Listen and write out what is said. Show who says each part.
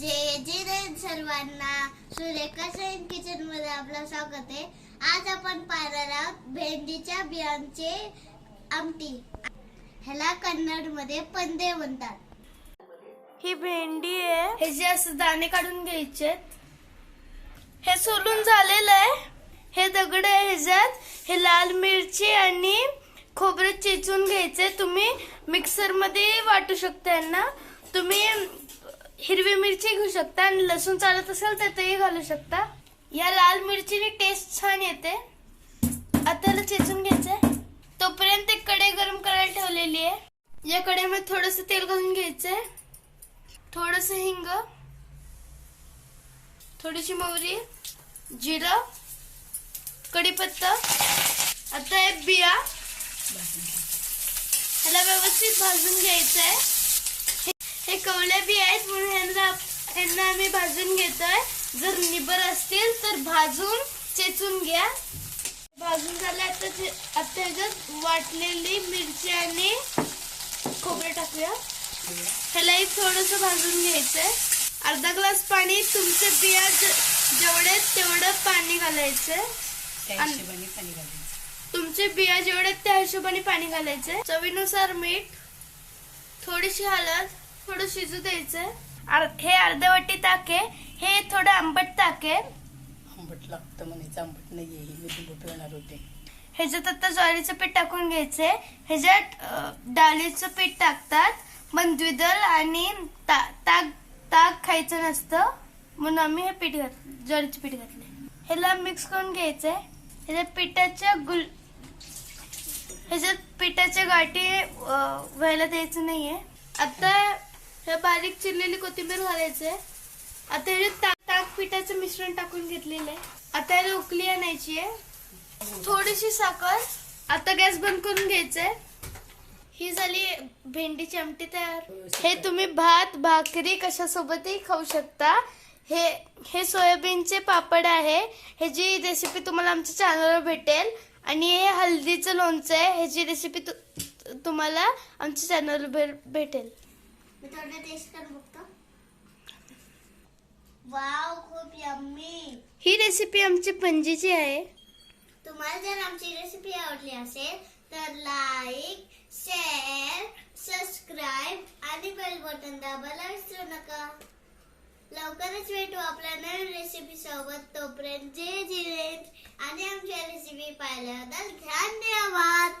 Speaker 1: जे जे रे सर्वांना. सुरेखा सैन किचनमध्ये आपलं स्वागत आहे. आज आपण पाहणार आहोत भेंडीच्या बियांचे आमटी. ह्याला कन्नडमध्ये पंदे म्हणतात.
Speaker 2: ही भेंडी आहे. हे जे असं दाणे काढून घ्यायचे हे सोलून झालेलं आहे. हे दगड आहे ह्याच्यात. हे लाल मिरची आणि खोबरं चेचून घ्यायचे तुम्ही मिक्सरमध्ये वाटू शकता यांना. तुम्ही हिरवी मिरची घेऊ शकता आणि लसूण चालत असेल तर तेही घालू शकता. या लाल मिरचीने टेस्ट छान येते. आता चेचून घ्यायचंय. तोपर्यंत एक कढई गरम करायला ठेवलेली आहे. या कढईमध्ये थोडस तेल घालून घ्यायचंय. थोडस हिंग. थोडीशी मोहरी. जिरं. कढीपत्ता. आता हे बिया. ह्याला व्यवस्थित भाजून घ्यायचं आहे हे- कवल्या बिया आहेत म्हणून ह्यांना ह्यांना आम्ही भाजून घेतोय. जर निबर असतील तर भाजून चेचून घ्या. भाजून झाले आता आता ह्याच्यात वाटलेली मिरची आणि खोबरं टाकूया. ह्यालाही थोडस भाजून घ्यायचंय. अर्धा ग्लास पाणी तुमचे बिया जेवढे तेवढं पाणी आणि-
Speaker 3: घालायचं.
Speaker 2: तुमचे बिया जेवढे त्या हिशोबाने पाणी घालायचंय. चवीनुसार मीठ थोडीशी हळद थोडं शिजू द्यायचंय अर- हे अर्ध्या वाटी ताक आहे हे थोडं आंबट ताक. आहे
Speaker 3: आंबट लागतं म्हणे आंबट नाहीये हे मी लिंबू पिळणार होते.
Speaker 2: ह्याच्यात आता ज्वारीचं पीठ टाकून घ्यायचंय ह्याच्यात डाळीचं पीठ टाकतात पण द्विदल आणि ताक ताक खायचं नसतं म्हणून आम्ही हे पीठ घात ज्वारीचं पीठ घातलंय. ह्याला मिक्स करून घ्यायचंय. ह्याच्यात पिठाच्या गुल ह्याच्यात पिठाच्या गाठी व्हायला द्यायचं नाहीये. आता हे बारीक चिरलेली कोथिंबीर घालायचंय आता हे ताक ताक पिठाचं मिश्रण टाकून घेतलेलं. आहे आता ह्याला उकली आणायची आहे. थोडीशी साखर. आता गॅस बंद करून घ्यायचंय. ही झाली भेंडीची आमटी तयार. हे तुम्ही भात भाकरी कशासोबतही खाऊ शकता. हे हे सोयाबीनचे पापड आहे. ह्याची रेसिपी तुम्हाला आमच्या चॅनलवर भेटेल. आणि हे हल्दीचं लोणचं आहे. ह्याची रेसिपी तु तुम्हाला आमच्या चॅनलवर भेटेल.
Speaker 1: मी थोडं टेस्ट करून बघतो वाव खूप यम्मी
Speaker 2: ही रेसिपी आमची पणजीची आहे.
Speaker 1: तुम्हाला जर आमची रेसिपी आवडली असेल तर लाईक शेअर सबस्क्राईब आणि बेल बटन दाबायला विसरू नका. लवकरच भेटू आपल्या नवीन रेसिपी सोबत. तोपर्यंत जे जिरे आणि आमच्या रेसिपी पाहिल्याबद्दल धन्यवाद.